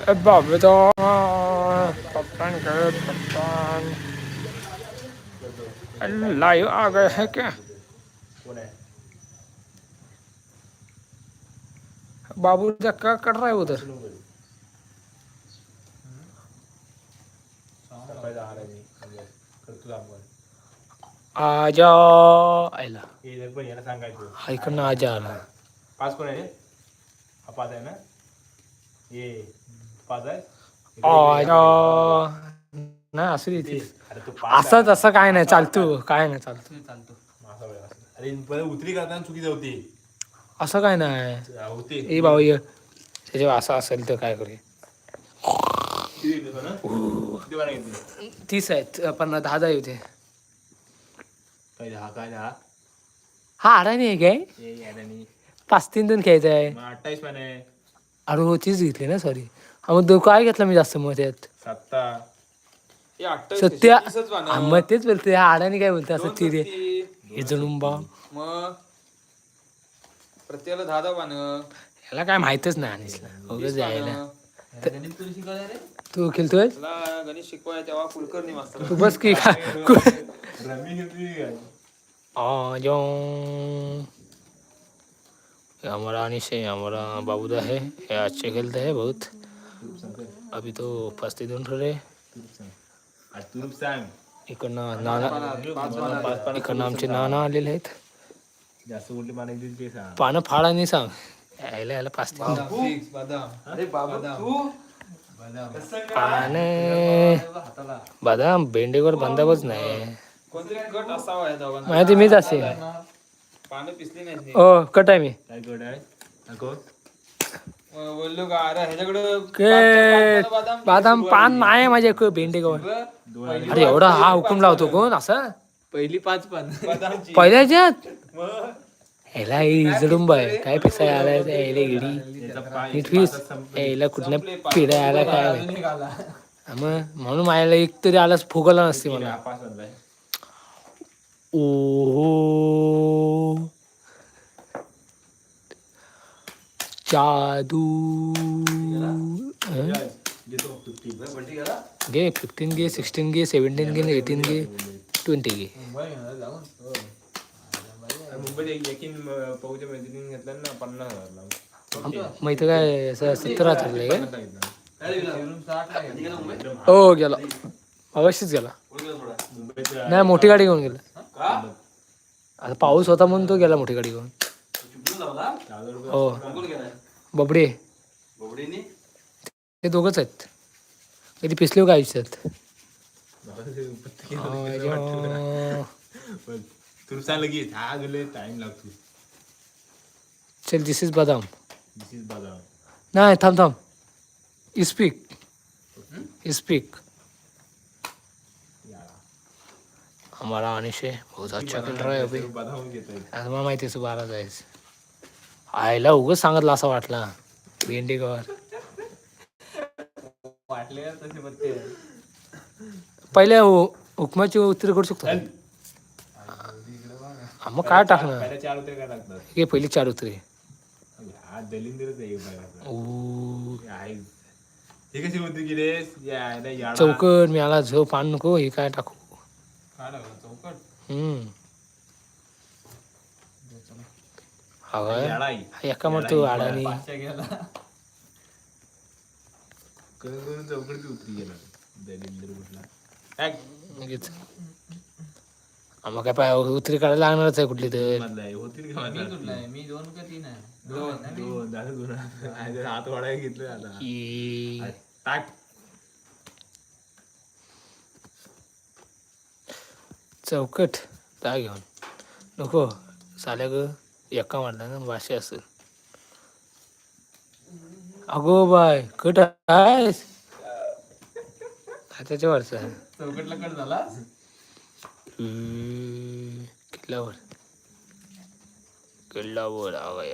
बाबू तो कप्तान गए कप्तान लाइव आ गए हैं क्या कोण आहे बाबू क्या क्या कर रहा है उधर? सकाळी जाणार आहे मी म्हणजे करतो आपण आ जाओ। आयला हे पण याला सांगायचं ऐकणं आजा आला पाच कोण आहे हा? पाच आहे ना ये। पाच आहे नाही असू दे ती. अरे तू पाच असंच असं काय नाही चालतो काय नाही चालतो असा वेळ असतो. अरे परत उतरी करताना चुकी होती. असं काय नाही. होते. ए बाबा ये. त्याच्यावर असं असेल तर काय करूया किती घेतलं सोनं? किती वाला घेतली तीस आहेत. पन्नास दहा दहा होते काय दहा काय दहा हा अडाणी आहे काय पाच तीन दोन खेळायचं आहे मग अठ्ठावीस पण आहे. अरे हो तीच घेतली ना सॉरी मग दो काय घेतला मी जास्त मग त्यात सत्ता. सत्या हा, मग तेच बोलते हा अडाणी काय बोलते असं ती रे हे जणून बा. मग? प्रत्येकाला दहा दहा पानं याला काय माहितच नाही अनिसला जायला. रे तू खेळतोय गणित शिकवाय तेव्हा कुलकर्णी मास्तर. तू बस की काय रमी घेतली काय आ जाओ ये हमारा अनिश है हमारा बाबूदा है ये अच्छे खेलते हैं बहुत. अभी तो फर्स्ट दोन ठरे तू इकडनं नाना इकडनं आमचे नाना आलेले आहेत। ते पानं फाळा नाही सांग। यायला यायला पाच तीन फिक्स बदाम। अरे बाबा तू? पाने हाताला। बदाम भेंडीवर बंदाबच नाही। कोणतरी गट असावा या दोघांचा माहिती मीच असेल। पानं पिसली नाही ओ कट आहे मी। काय गड आहे? नको. बोललो का? अरे ह्याच्याकडे के बदाम बदाम पान नाही माझ्या क- भेंडीवर अरे एवढा हा हुकूम लावतो कोण असा? पहिली पाच पान. बदामची. पहिल्याच्यात? ह्याला इजडुंब आहे काय पिसा आलाय यायला इडी. याचा पाय नीट फीस यायला कुठल्या पिढ्या आला काय. मग म्हणून माझ्याला एक तरी आलाच फुगला नसते मला. ओहो. जादू। हं? घे फिफ्टीन घे सिक्स्टीन घे सेव्हन्टीन घे एटीन घे ट्वेंटी घे. हजारला मग इथं काय असं सत्तर काय हो? गेला. अवश्यच गेला. नाही मोठी गाडी घेऊन गेला. आता पाऊस होता म्हणून तो गेला मोठी गाडी घेऊन. रुपये हो. बबडे. ते दोघच आहेत. कधी पिसले का आयुष्यात? अय्यो. तुला सांग लगेच. हा गेले टाइम लागतो. चल दिस इज बदाम. दिस इज बाजार नाही थांब थांब. स्पीक स्पीक हमारा अनिश है बहुत अच्छा खेल रहा है अभी। बदाम घेतोय आज मला माहिती आहे बारा जायचं आईला उगच सांगितलं असा वाटला. भेंडी गवर. वाटले पहिल्या हुकमाची उत्तरे करू शकतो. हा, मग काय टाकणार? हे पहिली चार उतरे. दलिंदरच आहे बघा ऊ, आहे. कशी होती की रे या आहे ना याडा. चौकट मी आला झोप आण नको हे काय टाकू? चौकट. हम्म हवं याडा आहे हा एका मारतो आडानी चौकडची उतरी गेला दलिंदर कुठला टॅक लगेच. आम्हाला काय पाय उतरी काढायला लागणारच आहे कुठली तर. होतील मी दोन का तीन आहे? दोन दोन झालं दोन. आहे, हात वाढायला घेतलं आता. ई, टाक. चौकट. काय घेऊन. नको. साल्या ग. एका ना वाशी असेल. अगो बाय कट आहे त्याच्यावरच आहे? चौकटला कट झाला? हम्म, किल्ल्यावर. किल्ल्यावर आवाय